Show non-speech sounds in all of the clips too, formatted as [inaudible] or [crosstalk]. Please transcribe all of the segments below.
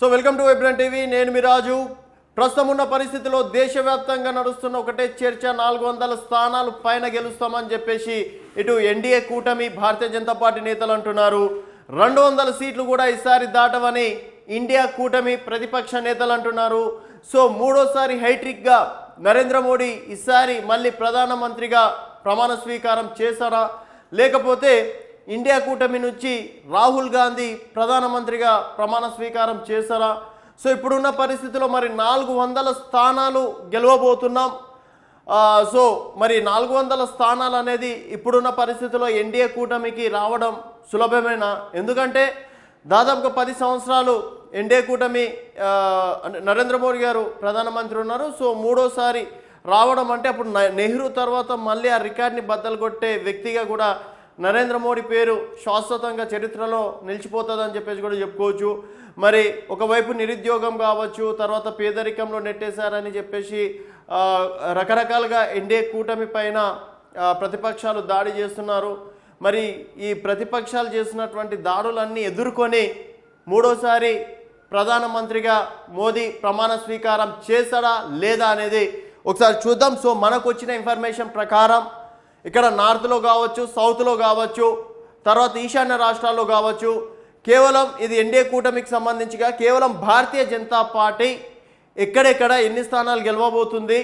So welcome to వెబ్రన్ TV. నేను మీ రాజు. ప్రస్తుతం ఉన్న పరిస్థితిలో దేశవ్యాప్తంగా నడుస్తున్న ఒకటే చర్చ నాలుగు వందల స్థానాలు పైన గెలుస్తామని చెప్పేసి ఇటు ఎన్డీఏ కూటమి భారతీయ జనతా పార్టీ నేతలు అంటున్నారు. రెండు వందల సీట్లు కూడా ఈసారి దాటవని ఇండియా కూటమి ప్రతిపక్ష నేతలు అంటున్నారు. సో మూడోసారి హైట్రిక్గా నరేంద్ర మోడీ ఈసారి మళ్ళీ ప్రధానమంత్రిగా ప్రమాణ స్వీకారం చేశారా? లేకపోతే ఇండియా కూటమి నుంచి రాహుల్ గాంధీ ప్రధానమంత్రిగా ప్రమాణ స్వీకారం చేశారా? సో ఇప్పుడున్న పరిస్థితిలో మరి నాలుగు వందల స్థానాలు గెలవబోతున్నాం. సో మరి నాలుగు వందల స్థానాలు అనేది ఇప్పుడున్న పరిస్థితిలో ఎన్డీఏ కూటమికి రావడం సులభమేనా? ఎందుకంటే దాదాపుగా పది సంవత్సరాలు ఎన్డీఏ కూటమి నరేంద్ర మోడీ గారు ప్రధానమంత్రి ఉన్నారు. సో మూడోసారి రావడం అంటే అప్పుడు నెహ్రూ తర్వాత మళ్ళీ ఆ రికార్డ్ని బద్దలు కొట్టే వ్యక్తిగా కూడా నరేంద్ర మోడీ పేరు శాశ్వతంగా చరిత్రలో నిలిచిపోతుందని చెప్పేసి కూడా చెప్పుకోవచ్చు. మరి ఒకవైపు నిరుద్యోగం కావచ్చు తర్వాత పేదరికంలో నెట్టేశారని చెప్పేసి రకరకాలుగా ఎన్డీఏ కూటమి పైన ప్రతిపక్షాలు దాడి చేస్తున్నారు. మరి ఈ ప్రతిపక్షాలు చేస్తున్నటువంటి దాడులన్నీ ఎదుర్కొని మూడోసారి ప్రధానమంత్రిగా మోదీ ప్రమాణ స్వీకారం చేశాడా లేదా అనేది ఒకసారి చూద్దాం. సో మనకు వచ్చిన ఇన్ఫర్మేషన్ ప్రకారం ఇక్కడ నార్త్లో కావచ్చు సౌత్లో కావచ్చు తర్వాత ఈశాన్య రాష్ట్రాల్లో కావచ్చు. కేవలం ఇది ఎన్డీఏ కూటమికి సంబంధించిగా కేవలం భారతీయ జనతా పార్టీ ఎక్కడెక్కడ ఎన్ని స్థానాలు గెలవబోతుంది.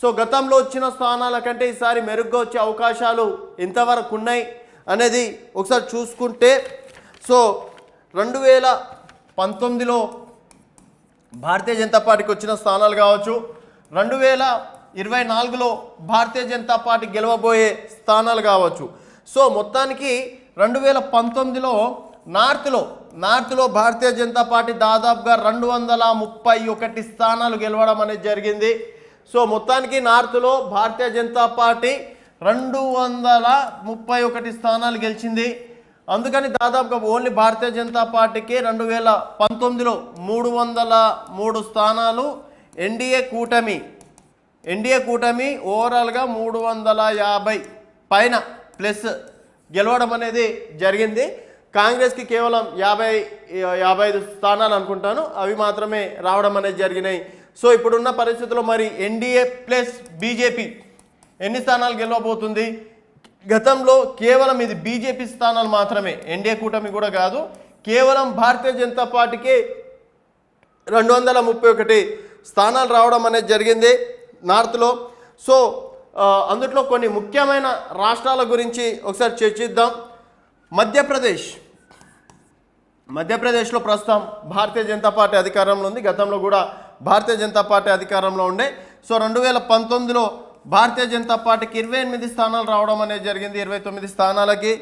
సో గతంలో వచ్చిన స్థానాల కంటే ఈసారి మెరుగ్గా వచ్చే అవకాశాలు ఎంతవరకు ఉన్నాయి అనేది ఒకసారి చూసుకుంటే సో రెండు వేల పంతొమ్మిదిలో భారతీయ జనతా పార్టీకి వచ్చిన స్థానాలు కావచ్చు. రెండు వేల ఇరవై నాలుగులో భారతీయ జనతా పార్టీ గెలవబోయే స్థానాలు కావచ్చు. సో మొత్తానికి రెండు వేల పంతొమ్మిదిలో నార్త్లో నార్త్లో భారతీయ జనతా పార్టీ దాదాపుగా రెండు వందల ముప్పై ఒకటి స్థానాలు గెలవడం అనేది జరిగింది. సో మొత్తానికి నార్త్లో భారతీయ జనతా పార్టీ రెండు వందల ముప్పై ఒకటి స్థానాలు గెలిచింది. అందుకని దాదాపుగా ఓన్లీ భారతీయ జనతా పార్టీకి రెండు వేల పంతొమ్మిదిలో మూడు వందల మూడు స్థానాలు ఎన్డీఏ కూటమి ఎన్డీఏ కూటమి ఓవరాల్గా మూడు వందల యాభై పైన ప్లస్ గెలవడం అనేది జరిగింది. కాంగ్రెస్కి కేవలం యాభై యాభై ఐదు స్థానాలు అనుకుంటాను. అవి మాత్రమే రావడం అనేది జరిగినాయి. సో ఇప్పుడున్న పరిస్థితుల్లో మరి ఎన్డీఏ ప్లస్ బీజేపీ ఎన్ని స్థానాలు గెలవబోతుంది? గతంలో కేవలం ఇది బీజేపీ స్థానాలు మాత్రమే ఎన్డీఏ కూటమి కూడా కాదు. కేవలం భారతీయ జనతా పార్టీకి రెండు వందల ముప్పై ఒకటి స్థానాలు రావడం అనేది జరిగింది. నార్త్లో సో అందుట్లో కొన్ని ముఖ్యమైన రాష్ట్రాల గురించి ఒకసారి చర్చిద్దాం. మధ్యప్రదేశ్. మధ్యప్రదేశ్లో ప్రస్తుతం భారతీయ జనతా పార్టీ అధికారంలో ఉంది. గతంలో కూడా భారతీయ జనతా పార్టీ అధికారంలో ఉండే. సో రెండు వేల పంతొమ్మిదిలో భారతీయ జనతా పార్టీకి ఇరవై ఎనిమిది స్థానాలు రావడం అనేది జరిగింది. ఇరవై తొమ్మిది స్థానాలకి.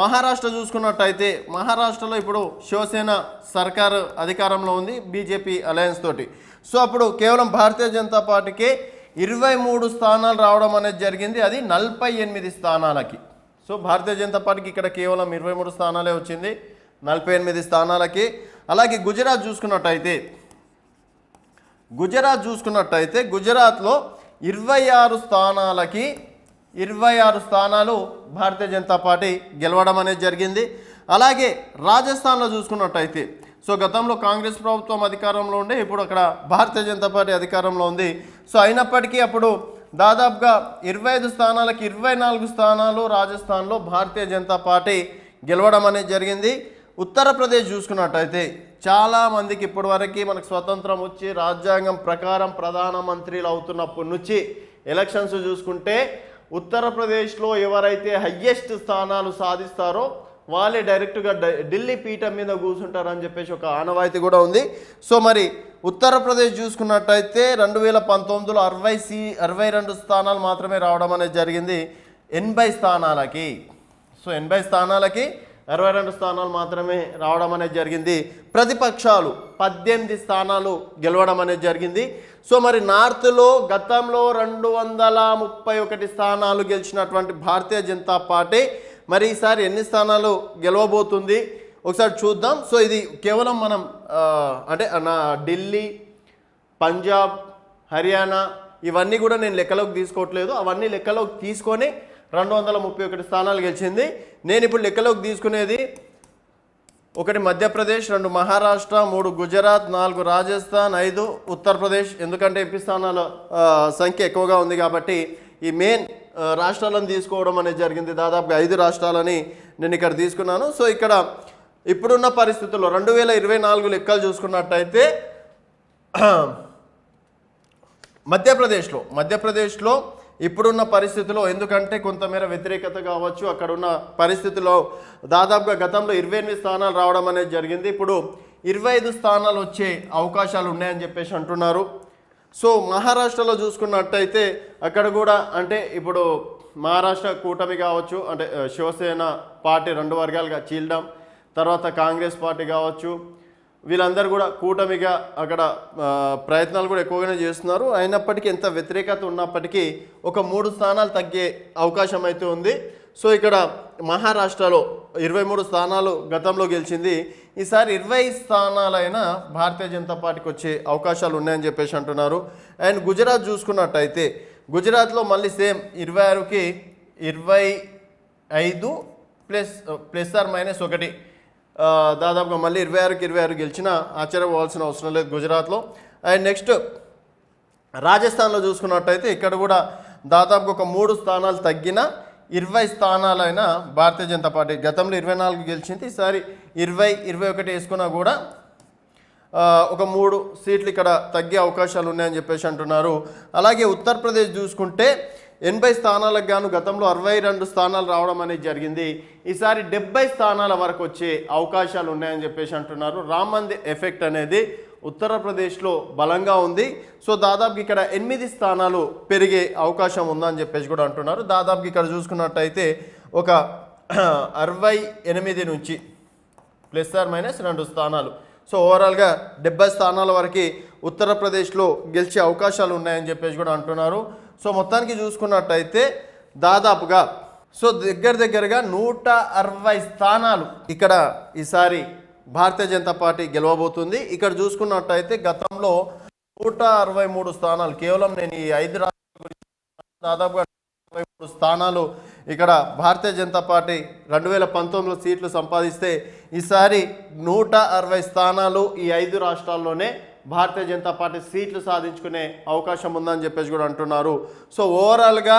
మహారాష్ట్ర చూసుకున్నట్టయితే మహారాష్ట్రలో ఇప్పుడు శివసేన సర్కారు అధికారంలో ఉంది. బీజేపీ అలయన్స్ తోటి. సో అప్పుడు కేవలం భారతీయ జనతా పార్టీకి ఇరవై మూడు స్థానాలు రావడం అనేది జరిగింది. అది నలభై ఎనిమిది స్థానాలకి. సో భారతీయ జనతా పార్టీకి ఇక్కడ కేవలం ఇరవై మూడు స్థానాలే వచ్చింది. నలభై ఎనిమిది స్థానాలకి. అలాగే గుజరాత్ చూసుకున్నట్టయితే గుజరాత్ చూసుకున్నట్టయితే గుజరాత్లో ఇరవై ఆరు స్థానాలకి ఇరవై ఆరు స్థానాలు భారతీయ జనతా పార్టీ గెలవడం అనేది జరిగింది. అలాగే రాజస్థాన్లో చూసుకున్నట్టయితే సో గతంలో కాంగ్రెస్ ప్రభుత్వం అధికారంలో ఉండే ఇప్పుడు అక్కడ భారతీయ జనతా పార్టీ అధికారంలో ఉంది. సో అయినప్పటికీ అప్పుడు దాదాపుగా ఇరవై ఐదు స్థానాలకి ఇరవై నాలుగు స్థానాలు రాజస్థాన్లో భారతీయ జనతా పార్టీ గెలవడం అనేది జరిగింది. ఉత్తరప్రదేశ్ చూసుకున్నట్టయితే చాలా మందికి ఇప్పటి మనకు స్వతంత్రం వచ్చి రాజ్యాంగం ప్రకారం ప్రధానమంత్రులు అవుతున్నప్పటి నుంచి ఎలక్షన్స్ చూసుకుంటే ఉత్తరప్రదేశ్లో ఎవరైతే హయ్యెస్ట్ స్థానాలు సాధిస్తారో వాళ్ళే డైరెక్ట్గా ఢిల్లీ పీఠం మీద కూర్చుంటారని చెప్పేసి ఒక ఆనవాయితీ కూడా ఉంది. సో మరి ఉత్తరప్రదేశ్ చూసుకున్నట్టయితే రెండు వేల పంతొమ్మిదిలో అరవై సి అరవై రెండు స్థానాలు మాత్రమే రావడం అనేది జరిగింది. ఎనభై స్థానాలకి. సో ఎనభై స్థానాలకి అరవై రెండు స్థానాలు మాత్రమే రావడం అనేది జరిగింది. ప్రతిపక్షాలు పద్దెనిమిది స్థానాలు గెలవడం అనేది జరిగింది. సో మరి నార్త్లో గతంలో రెండు వందల ముప్పై ఒకటి స్థానాలు గెలిచినటువంటి భారతీయ జనతా పార్టీ మరి ఈసారి ఎన్ని స్థానాలు గెలవబోతుంది? ఒకసారి చూద్దాం. సో ఇది కేవలం మనం అంటే నా ఢిల్లీ పంజాబ్ హర్యానా ఇవన్నీ కూడా నేను లెక్కలోకి తీసుకోవట్లేదు. అవన్నీ లెక్కలోకి తీసుకొని రెండు వందల ముప్పై ఒకటి స్థానాలు గెలిచింది. నేను ఇప్పుడు లెక్కలోకి తీసుకునేది ఒకటి మధ్యప్రదేశ్ రెండు మహారాష్ట్ర మూడు గుజరాత్ నాలుగు రాజస్థాన్ ఐదు ఉత్తరప్రదేశ్. ఎందుకంటే ఎంపీ స్థానాల సంఖ్య ఎక్కువగా ఉంది కాబట్టి ఈ మెయిన్ రాష్ట్రాలను తీసుకోవడం అనేది జరిగింది. దాదాపుగా ఐదు రాష్ట్రాలని నేను ఇక్కడ తీసుకున్నాను. సో ఇక్కడ ఇప్పుడున్న పరిస్థితుల్లో రెండు వేల ఇరవై నాలుగు లెక్కలు చూసుకున్నట్టయితే మధ్యప్రదేశ్లో మధ్యప్రదేశ్లో ఇప్పుడున్న పరిస్థితిలో ఎందుకంటే కొంతమేర వ్యతిరేకత కావచ్చు అక్కడ ఉన్న పరిస్థితిలో దాదాపుగా గతంలో ఇరవై ఎనిమిది స్థానాలు రావడం అనేది జరిగింది. ఇప్పుడు ఇరవై ఐదు స్థానాలు వచ్చే అవకాశాలు ఉన్నాయని చెప్పేసి అంటున్నారు. సో మహారాష్ట్రలో చూసుకున్నట్టయితే అక్కడ కూడా అంటే ఇప్పుడు మహారాష్ట్ర కూటమి కావచ్చు అంటే శివసేన పార్టీ రెండు వర్గాలుగా చీల్డం తర్వాత కాంగ్రెస్ పార్టీ కావచ్చు వీళ్ళందరూ కూడా కూటమిగా అక్కడ ప్రయత్నాలు కూడా ఎక్కువగానే చేస్తున్నారు. అయినప్పటికీ ఎంత వ్యతిరేకత ఉన్నప్పటికీ ఒక మూడు స్థానాలు తగ్గే అవకాశం అయితే ఉంది. సో ఇక్కడ మహారాష్ట్రలో ఇరవై మూడు స్థానాలు గతంలో గెలిచింది ఈసారి ఇరవై స్థానాలైన భారతీయ జనతా పార్టీకి వచ్చే అవకాశాలు ఉన్నాయని చెప్పేసి అంటున్నారు. అండ్ గుజరాత్ చూసుకున్నట్టయితే గుజరాత్లో మళ్ళీ సేమ్ ఇరవై ఆరుకి ఇరవై ఐదు ప్లస్ ప్లస్ ఆర్ మైనస్ ఒకటి. దాదాపుగా మళ్ళీ ఇరవై ఆరుకి ఇరవై ఆరు గెలిచిన ఆశ్చర్యపోవాల్సిన అవసరం లేదు గుజరాత్లో. అండ్ నెక్స్ట్ రాజస్థాన్లో చూసుకున్నట్టయితే ఇక్కడ కూడా దాదాపుగా ఒక మూడు స్థానాలు తగ్గిన ఇరవై స్థానాలైన భారతీయ జనతా పార్టీ గతంలో ఇరవై నాలుగు గెలిచింది ఈసారి ఇరవై ఇరవై ఒకటి వేసుకున్నా కూడా ఒక మూడు సీట్లు ఇక్కడ తగ్గే అవకాశాలు ఉన్నాయని చెప్పేసి అంటున్నారు. అలాగే ఉత్తరప్రదేశ్ చూసుకుంటే ఎనభై స్థానాలకు గాను గతంలో అరవై రెండు స్థానాలు రావడం అనేది జరిగింది. ఈసారి డెబ్బై స్థానాల వరకు వచ్చే అవకాశాలు ఉన్నాయని చెప్పేసి అంటున్నారు. రామ్ మందిర్ ఎఫెక్ట్ అనేది ఉత్తరప్రదేశ్లో బలంగా ఉంది. సో దాదాపు ఇక్కడ ఎనిమిది స్థానాలు పెరిగే అవకాశం ఉందని చెప్పేసి కూడా అంటున్నారు. దాదాపు ఇక్కడ చూసుకున్నట్టయితే ఒక [clears throat] అరవై ఎనిమిది నుంచి ప్లస్ ఆర్ మైనస్ రెండు స్థానాలు. సో ఓవరాల్గా డెబ్బై స్థానాల వరకు ఉత్తరప్రదేశ్లో గెలిచే అవకాశాలు ఉన్నాయని చెప్పేసి కూడా అంటున్నారు. సో మొత్తానికి చూసుకున్నట్టయితే దాదాపుగా సో దగ్గర దగ్గరగా నూట అరవై స్థానాలు ఇక్కడ ఈసారి భారతీయ జనతా పార్టీ గెలవబోతుంది. ఇక్కడ చూసుకున్నట్టయితే గతంలో నూట అరవై మూడు స్థానాలు కేవలం నేను ఈ ఐదు రాష్ట్రాల గురించి దాదాపుగా అరవై మూడు స్థానాలు ఇక్కడ భారతీయ జనతా పార్టీ రెండు వేల పంతొమ్మిదిలో సీట్లు సంపాదిస్తే ఈసారి నూట అరవై స్థానాలు ఈ ఐదు రాష్ట్రాల్లోనే భారతీయ జనతా పార్టీ సీట్లు సాధించుకునే అవకాశం ఉందని చెప్పేసి కూడా అంటున్నారు. సో ఓవరాల్గా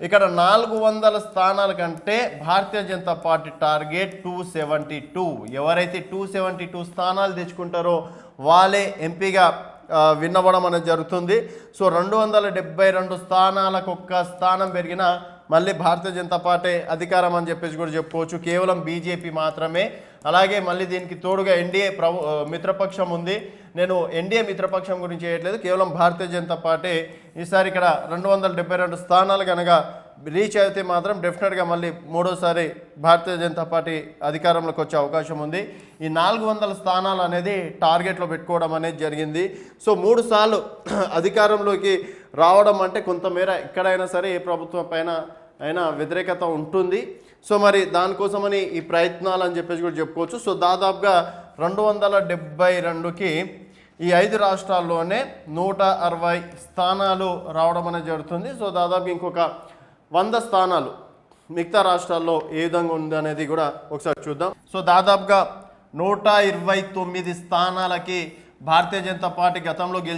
ఇక్కడ నాలుగు వందల స్థానాల కంటే Bharatiya Janata party target two seventy two. ఎవరైతే టూ సెవెంటీ టూ స్థానాలు తెచ్చుకుంటారో వాళ్ళే ఎంపీగా విన్నవడం అనేది జరుగుతుంది. సో రెండు వందల డెబ్బై రెండు స్థానాలకు ఒక్క స్థానం పెరిగినా మళ్ళీ భారతీయ జనతా పార్టీ అధికారం అని చెప్పేసి కూడా చెప్పుకోవచ్చు. కేవలం బీజేపీ మాత్రమే. అలాగే మళ్ళీ దీనికి తోడుగా ఎన్డీఏ ప్రభు మిత్రపక్షం ఉంది. నేను ఎన్డీఏ మిత్రపక్షం గురించి చేయట్లేదు. కేవలం భారతీయ జనతా పార్టీ ఈసారి ఇక్కడ రెండు వందల డెబ్బై రెండు స్థానాలు కనుక రీచ్ అయితే మాత్రం డెఫినెట్గా మళ్ళీ మూడోసారి భారతీయ జనతా పార్టీ అధికారంలోకి వచ్చే అవకాశం ఉంది. ఈ నాలుగు వందల స్థానాలు అనేది టార్గెట్లో పెట్టుకోవడం అనేది జరిగింది. సో మూడు సార్లు [clears throat] అధికారంలోకి రావడం అంటే కొంతమేర ఎక్కడైనా సరే ఏ ప్రభుత్వం పైన అయినా వ్యతిరేకత ఉంటుంది. సో మరి దానికోసమని ఈ ప్రయత్నాలు అని చెప్పేసి కూడా చెప్పుకోవచ్చు. సో దాదాపుగా రెండు వందల డెబ్బై రెండుకి ఈ ఐదు రాష్ట్రాల్లోనే నూట అరవై స్థానాలు రావడం అనేది జరుగుతుంది. సో దాదాపు ఇంకొక వంద స్థానాలు మిగతా రాష్ట్రాల్లో ఏ విధంగా ఉంది అనేది కూడా ఒకసారి చూద్దాం. సో దాదాపుగా నూట ఇరవై తొమ్మిది స్థానాలకి భారతీయ జనతా పార్టీ గతంలో గెలిచి